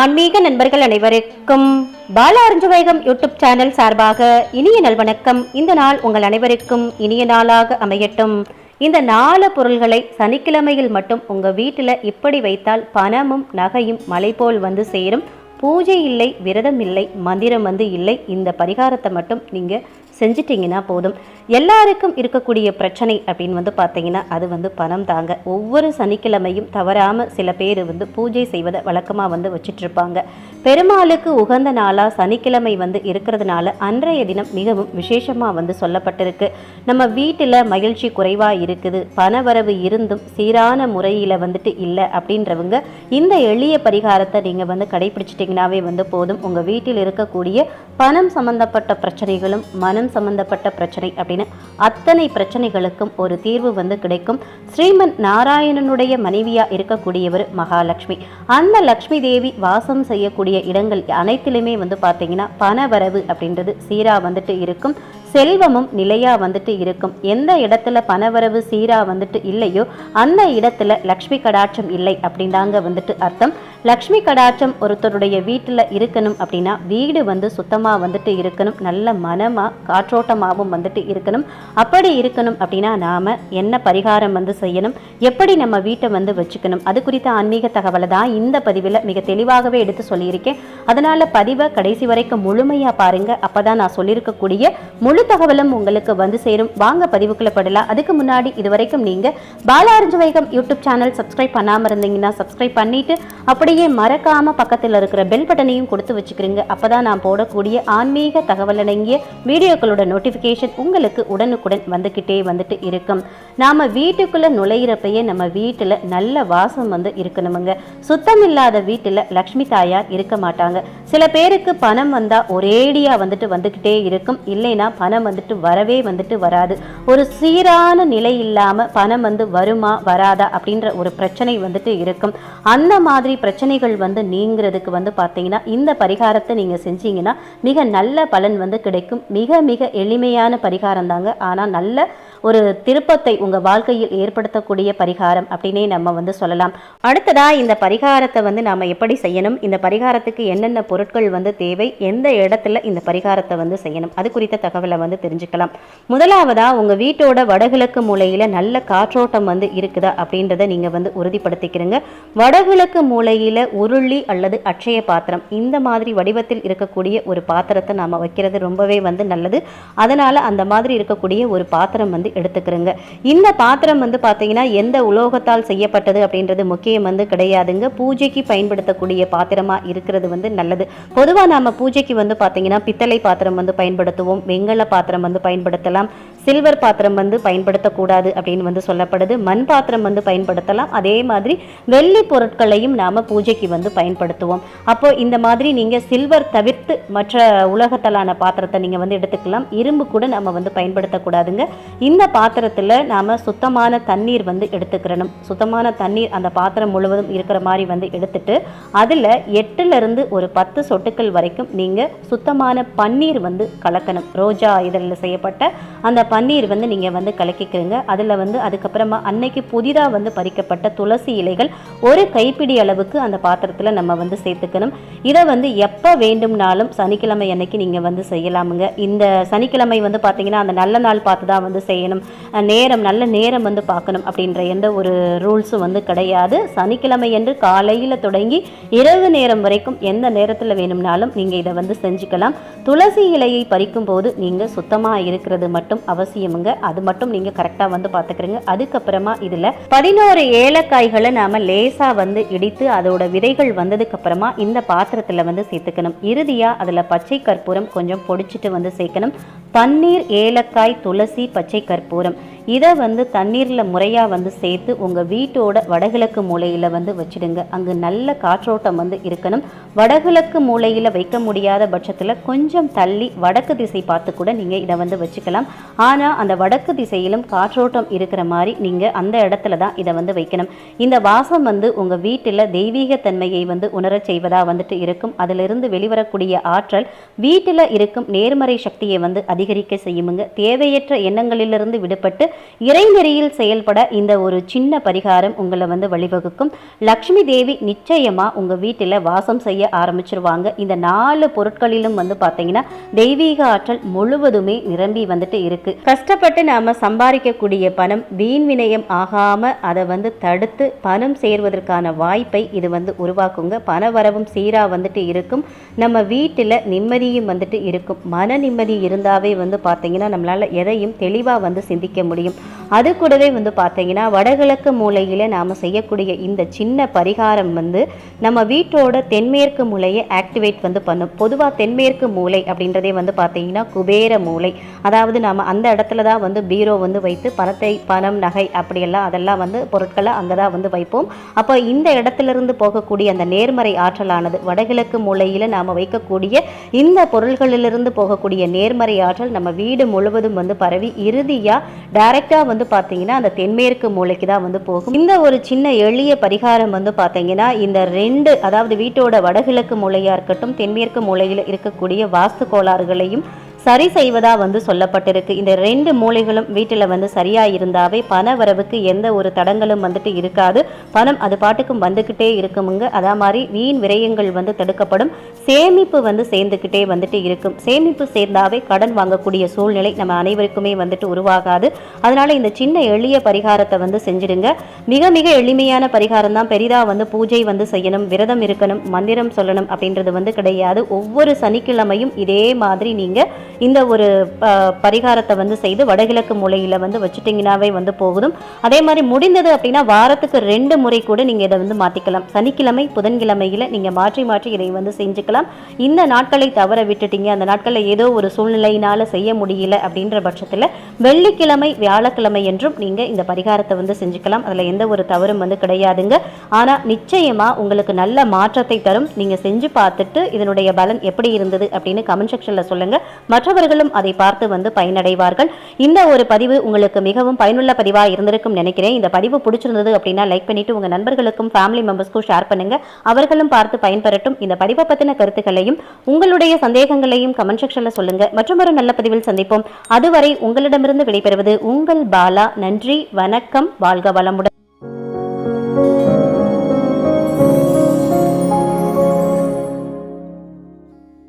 ஆன்மீக நண்பர்கள் அனைவருக்கும் பாலா வைகம் யூடியூப் சேனல் சார்பாக இனிய நல்வணக்கம் இந்த நாள் உங்கள் அனைவருக்கும் இனிய நாளாக அமையட்டும். இந்த நாலு பொருள்களை சனிக்கிழமையில் மட்டும் உங்கள் வீட்டில் இப்படி வைத்தால் பணமும் நகையும் மலை போல் வந்து சேரும். பூஜை இல்லை விரதம் இல்லை மந்திரம் வந்து இல்லை. இந்த பரிகாரத்தை மட்டும் நீங்கள் செஞ்சிட்டிங்கன்னா போதும். எல்லாருக்கும் இருக்கக்கூடிய பிரச்சனை அப்படின்னு வந்து பார்த்தீங்கன்னா அது வந்து பணம் தாங்க. ஒவ்வொரு சனிக்கிழமையும் தவறாமல் சில பேர் வந்து பூஜை செய்வதை வழக்கமாக வந்து வச்சிட்ருப்பாங்க. பெருமாளுக்கு உகந்த நாளாக சனிக்கிழமை வந்து இருக்கிறதுனால அன்றைய தினம் மிகவும் விசேஷமாக வந்து சொல்லப்பட்டிருக்கு. நம்ம வீட்டில் மகிழ்ச்சி குறைவாக இருக்குது. பணவரவு இருந்தும் சீரான முறையில் வந்துட்டு இல்லை அப்படின்றவங்க இந்த எளிய பரிகாரத்தை நீங்கள் வந்து கடைபிடிச்சிட்டிங்கனாவே வந்து போதும். உங்கள் வீட்டில் இருக்கக்கூடிய பணம் சம்மந்தப்பட்ட பிரச்சனைகளும் மனம் சம்பந்தப்பட்ட பிரச்சனை அப்படின்னு அத்தனை பிரச்சனைகளுக்கும் ஒரு தீர்வு வந்து கிடைக்கும். ஸ்ரீமன் நாராயணனுடைய மனைவியாக இருக்கக்கூடியவர் மகாலட்சுமி. அந்த லக்ஷ்மி தேவி வாசம் செய்யக்கூடிய இடங்கள் அனைத்திலுமே வந்து பார்த்தீங்கன்னா பணவரவு அப்படின்றது சீராக வந்துட்டு இருக்கும். செல்வமும் நிலையாக வந்துட்டு இருக்கும். எந்த இடத்துல பணவரவு சீராக வந்துட்டு இல்லையோ அந்த இடத்துல லக்ஷ்மி கடாட்சம் இல்லை அப்படின்றாங்க வந்துட்டு அர்த்தம். லக்ஷ்மி கடாட்சம் ஒருத்தருடைய வீட்டில் இருக்கணும் அப்படின்னா வீடு வந்து சுத்தமாக வந்துட்டு இருக்கணும். நல்ல மனமாக காற்றோட்டமாகவும் வந்துட்டு இருக்கணும். அப்படி இருக்கணும் அப்படின்னா நாம் என்ன பரிகாரம் வந்து செய்யணும்? எப்படி நம்ம வீட்டை வந்து வச்சுக்கணும்? அது குறித்த ஆன்மீக தகவலை தான் இந்த பதிவில் மிக தெளிவாகவே எடுத்து சொல்லியிருக்கேன். அதனால் பதிவை கடைசி வரைக்கும் முழுமையாக பாருங்கள் அப்போ தான் நான் சொல்லியிருக்கக்கூடிய முழு தகவலும் உங்களுக்கு வந்து சேரும். வாங்க பதிவுக்குள்ள படலாம் அதுக்கு முன்னாடி இது வரைக்கும் நீங்கள் பாலாரஞ்சு வைகம் யூடியூப் சேனல் சப்ஸ்கிரைப் பண்ணாமல் இருந்தீங்கன்னா சப்ஸ்கிரைப் பண்ணிட்டு அப்படியே மறக்காமல் பக்கத்தில் இருக்கிற பெல் பட்டனையும் கொடுத்து வச்சுக்கிறீங்க அப்போ தான் நான் போடக்கூடிய ஆன்மீக தகவல் அடங்கிய வீடியோக்களோட நோட்டிஃபிகேஷன் உங்களுக்கு உடனுக்குடன் வந்துக்கிட்டே வந்துட்டு இருக்கும். நாம வீட்டுக்குள்ள நுழையிறப்பையே நம்ம வீட்டில் நல்ல வாசம் வந்து இருக்கணுமுங்க. சுத்தம் இல்லாத வீட்டில் லக்ஷ்மி தாயார் இருக்க மாட்டாங்க. சில பேருக்கு பணம் வந்தால் ஒரேடியாக வந்துட்டு வந்துக்கிட்டே இருக்கும். இல்லைன்னா பணம் வந்துட்டு வரவே வந்துட்டு வராது. ஒரு சீரான நிலை இல்லாம பணம் வந்து வருமா வராதா அப்படின்ற ஒரு பிரச்சனை வந்துட்டு இருக்கும். அந்த மாதிரி பிரச்சனைகள் வந்து நீங்கிறதுக்கு வந்து பார்த்தீங்கன்னா இந்த பரிகாரத்தை நீங்கள் செஞ்சீங்கன்னா மிக நல்ல பலன் வந்து கிடைக்கும். மிக மிக எளிமையான பரிகாரம் தாங்க ஆனால் நல்ல ஒரு திருப்பத்தை உங்கள் வாழ்க்கையில் ஏற்படுத்தக்கூடிய பரிகாரம் அப்படின்னே நம்ம வந்து சொல்லலாம். அடுத்ததாக இந்த பரிகாரத்தை வந்து நாம் எப்படி செய்யணும்? இந்த பரிகாரத்துக்கு என்னென்ன பொருட்கள் வந்து தேவை? எந்த இடத்துல இந்த பரிகாரத்தை வந்து செய்யணும்? அது குறித்த தகவலை வந்து தெரிஞ்சுக்கலாம். முதலாவதாக உங்கள் வீட்டோட வடகிழக்கு மூலையில் நல்ல காற்றோட்டம் வந்து இருக்குதா அப்படின்றத நீங்கள் வந்து உறுதிப்படுத்திக்கிறீங்க. வடகிழக்கு மூலையில் உருளி அல்லது அட்சய பாத்திரம் இந்த மாதிரி வடிவத்தில் இருக்கக்கூடிய ஒரு பாத்திரத்தை நாம் வைக்கிறது ரொம்பவே வந்து நல்லது. அதனால் அந்த மாதிரி இருக்கக்கூடிய ஒரு பாத்திரம் வந்து எடுத்துக்கிறோங்க. இந்த பாத்திரம் வந்து பார்த்தீங்கன்னா எந்த உலோகத்தால் செய்யப்பட்டது அப்படின்றது முக்கியம் வந்து கிடையாதுங்க. பூஜைக்கு பயன்படுத்தக்கூடிய பாத்திரமாக இருக்கிறது வந்து நல்லது. பொதுவாக நம்ம பூஜைக்கு வந்து பார்த்தீங்கன்னா பித்தளை பாத்திரம் வந்து பயன்படுத்துவோம். வெங்கல பாத்திரம் வந்து பயன்படுத்தலாம். சில்வர் பாத்திரம் வந்து பயன்படுத்தக்கூடாது அப்படின்னு வந்து சொல்லப்படுது. மண் பாத்திரம் வந்து பயன்படுத்தலாம். அதே மாதிரி வெள்ளி பொருட்களையும் நாம் பூஜைக்கு வந்து பயன்படுத்துவோம். அப்போ இந்த மாதிரி நீங்கள் சில்வர் தவிர்த்து மற்ற உலகத்தலான பாத்திரத்தை நீங்கள் வந்து எடுத்துக்கலாம். இரும்பு கூட நம்ம வந்து பயன்படுத்தக்கூடாதுங்க. இந்த பாத்திரத்தில் நாம் சுத்தமான தண்ணீர் வந்து எடுத்துக்கிறணும். சுத்தமான தண்ணீர் அந்த பாத்திரம் முழுவதும் இருக்கிற மாதிரி வந்து எடுத்துட்டு அதில் எட்டுலேருந்து ஒரு பத்து சொட்டுக்கள் வரைக்கும் நீங்கள் சுத்தமான பன்னீர் வந்து கலக்கணும். ரோஜா இதழில் செய்யப்பட்ட அந்த பன்னீர் வந்து நீங்கள் வந்து கலக்கிக்கிறீங்க அதில் வந்து அதுக்கப்புறமா அன்னைக்கு புதிதாக வந்து பறிக்கப்பட்ட துளசி இலைகள் ஒரு கைப்பிடி அளவுக்கு அந்த பாத்திரத்தில் நம்ம வந்து சேர்த்துக்கணும். இதை வந்து எப்போ வேண்டும்னாலும் சனிக்கிழமை அன்னைக்கு நீங்கள் வந்து செய்யலாமுங்க. இந்த சனிக்கிழமை வந்து பார்த்தீங்கன்னா அந்த நல்ல நாள் பார்த்து தான் வந்து செய்யணும். நேரம் நல்ல நேரம் வந்து பார்க்கணும் அப்படின்ற எந்த ஒரு ரூல்ஸும் வந்து கிடையாது. சனிக்கிழமை என்று காலையில் தொடங்கி இரவு நேரம் வரைக்கும் எந்த நேரத்தில் வேணும்னாலும் நீங்கள் இதை வந்து செஞ்சுக்கலாம். துளசி இலையை பறிக்கும் போது நீங்கள் சுத்தமாக இருக்கிறது மட்டும் அவசியமுங்க. அது மட்டும் நீங்கள் கரெக்டாக வந்து பார்த்துக்கிறீங்க அதுக்கப்புறமா இதில் பதினோரு ஏலக்காய்களை நாம் லேசாக வந்து இடித்து அதோட விதைகள் வந்ததுக்கு அப்புறமா இந்த பாத்திரத்தில் வந்து சேர்த்துக்கணும். இறுதியாக அதில் பச்சை கற்பூரம் கொஞ்சம் பொடிச்சிட்டு வந்து சேர்க்கணும். பன்னீர் ஏலக்காய் துளசி பச்சை கற்பூரம். இதை வந்து தண்ணீரில் முறையாக வந்து சேர்த்து உங்கள் வீட்டோட வடகிழக்கு மூலையில் வந்து வச்சிடுங்க. அங்கே நல்ல காற்றோட்டம் வந்து இருக்கணும். வடகிழக்கு மூலையில் வைக்க முடியாத பட்சத்தில் கொஞ்சம் தள்ளி வடக்கு திசை பார்த்து கூட நீங்கள் இதை வந்து வச்சுக்கலாம். ஆனால் அந்த வடக்கு திசையிலும் காற்றோட்டம் இருக்கிற மாதிரி நீங்கள் அந்த இடத்துல தான் இதை வந்து வைக்கணும். இந்த வாசம் வந்து உங்கள் வீட்டில் தெய்வீகத்தன்மையை வந்து உணரச் செய்வதாக வந்துட்டு இருக்கும். அதிலிருந்து வெளிவரக்கூடிய ஆற்றல் வீட்டில் இருக்கும் நேர்மறை சக்தியை வந்து அதிகரிக்க செய்யுமுங்க. தேவையற்ற எண்ணங்களிலிருந்து விடுபட்டு இறைநெறியில் செயல்பட இந்த ஒரு சின்ன பரிகாரம் உங்களை வந்து வழிவகுக்கும். லக்ஷ்மி தேவி நிச்சயமா உங்க வீட்டில் வாசம் செய்ய ஆரம்பிச்சிருவாங்க. இந்த நாலு பொருட்களிலும் வந்து பார்த்தீங்கன்னா தெய்வீக ஆற்றல் முழுவதுமே நிரம்பி வந்துட்டு இருக்கு. கஷ்டப்பட்டு நாம சம்பாதிக்கக்கூடிய பணம் வீண் வினயம் ஆகாம அதை வந்து தடுத்து பணம் சேர்வதற்கான வாய்ப்பை இது வந்து உருவாக்குங்க. பண வரவும் சீரா வந்துட்டு இருக்கும். நம்ம வீட்டில் நிம்மதியும் வந்துட்டு இருக்கும். மன நிம்மதி இருந்தாவே வந்து பார்த்தீங்கன்னா நம்மளால எதையும் தெளிவாக வந்து சிந்திக்க முடியும் அது கூடவே வந்து பார்த்தீங்கன்னா வடகிழக்கு மூலையில் நாம் செய்யக்கூடிய இந்த சின்ன பரிகாரம் வந்து நம்ம வீட்டோட தென்மேற்கு மூலையை ஆக்டிவேட் வந்து பண்ணும். பொதுவாக தென்மேற்கு மூலை அப்படின்றதே வந்து பார்த்தீங்கன்னா குபேர மூலை. அதாவது நாம் அந்த இடத்துல தான் வந்து பீரோ வந்து வைத்து பணத்தை பணம் நகை அப்படியெல்லாம் அதெல்லாம் வந்து பொருட்களை அங்கே தான் வந்து வைப்போம். அப்போ இந்த இடத்திலிருந்து போகக்கூடிய அந்த நேர்மறை ஆற்றலானது வடகிழக்கு மூலையில் நாம் வைக்கக்கூடிய இந்த பொருள்களிலிருந்து போகக்கூடிய நேர்மறை ஆற்றல் நம்ம வீடு முழுவதும் வந்து பரவி இறுதியாக டைரெக்டாக வந்து பார்த்தீங்கன்னா அந்த தென்மேற்கு மூலைக்கு தான் வந்து போகும். இந்த ஒரு சின்ன எளிய பரிகாரம் வந்து பார்த்தீங்கன்னா இந்த ரெண்டு அதாவது வீட்டோட வடகிழக்கு மூலையாக இருக்கட்டும் தென்மேற்கு மூலையில் இருக்கக்கூடிய வாஸ்து கோளாறுகளையும் சரி செய்வதா வந்து சொல்லப்பட்டிருக்கு. இந்த ரெண்டு மூலைகளும் வீட்டில் வந்து சரியா இருந்தாவே பண வரவுக்கு எந்த ஒரு தடங்களும் வந்துட்டு இருக்காது. பணம் அது பாட்டுக்கும் வந்துக்கிட்டே இருக்குமுங்க. அதே மாதிரி வீண் விரயங்கள் வந்து தடுக்கப்படும். சேமிப்பு வந்து சேர்ந்துக்கிட்டே வந்துட்டு இருக்கும். சேமிப்பு சேர்ந்தாவே கடன் வாங்கக்கூடிய சூழ்நிலை நம்ம அனைவருக்குமே வந்துட்டு உருவாகாது. அதனால இந்த சின்ன எளிய பரிகாரத்தை வந்து செஞ்சிடுங்க. மிக மிக எளிமையான பரிகாரம் தான். பெரிதாக வந்து பூஜை வந்து செய்யணும். விரதம் இருக்கணும். மந்திரம் சொல்லணும் அப்படின்றது வந்து கிடையாது. ஒவ்வொரு சனிக்கிழமையும் இதே மாதிரி நீங்கள் இந்த ஒரு பரிகாரத்தை வந்து செய்து வடகிழக்கு மூலையில் வந்து வச்சுட்டிங்கனாவே வந்து போகுதும் அதே மாதிரி முடிந்தது அப்படின்னா வாரத்துக்கு ரெண்டு முறை கூட நீங்கள் இதை வந்து மாற்றிக்கலாம் சனிக்கிழமை புதன்கிழமையில் நீங்கள் மாற்றி மாற்றி இதை வந்து செஞ்சுக்கலாம். இந்த நாட்களை தவற விட்டுட்டீங்க அந்த நாட்களில் ஏதோ ஒரு சூழ்நிலையினால் செய்ய முடியல அப்படின்ற பட்சத்தில் வெள்ளிக்கிழமை வியாழக்கிழமை என்றும் நீங்கள் இந்த பரிகாரத்தை வந்து செஞ்சுக்கலாம். அதில் எந்த ஒரு தவறும் வந்து கிடையாதுங்க. ஆனால் நிச்சயமாக உங்களுக்கு நல்ல மாற்றத்தை தரும். நீங்கள் செஞ்சு பார்த்துட்டு இதனுடைய பலன் எப்படி இருந்தது அப்படின்னு கமெண்ட் செக்ஷனில் சொல்லுங்கள் மற்றவர்களும் அதை பார்த்து வந்து பயனடைவார்கள். இந்த ஒரு பதிவு உங்களுக்கு மிகவும் பயனுள்ள பதிவாக இருந்திருக்கும் நினைக்கிறேன். இந்த பதிவு பிடிச்சிருந்தது அப்படின்னா லைக் பண்ணிட்டு உங்கள் நண்பர்களுக்கும் ஃபேமிலி மெம்பர்ஸ்க்கும் ஷேர் பண்ணுங்க. அவர்களும் பார்த்து பயன்பெறட்டும். இந்த பதிவை பற்றின கருத்துக்களையும் உங்களுடைய சந்தேகங்களையும் கமெண்ட் செக்ஷனில் சொல்லுங்க. மற்றும் ஒரு நல்ல பதிவில் சந்திப்போம். அதுவரை உங்களிடமிருந்து விடைபெறுவது உங்கள் பாலா. நன்றி வணக்கம். வாழ்க வளமுடன்.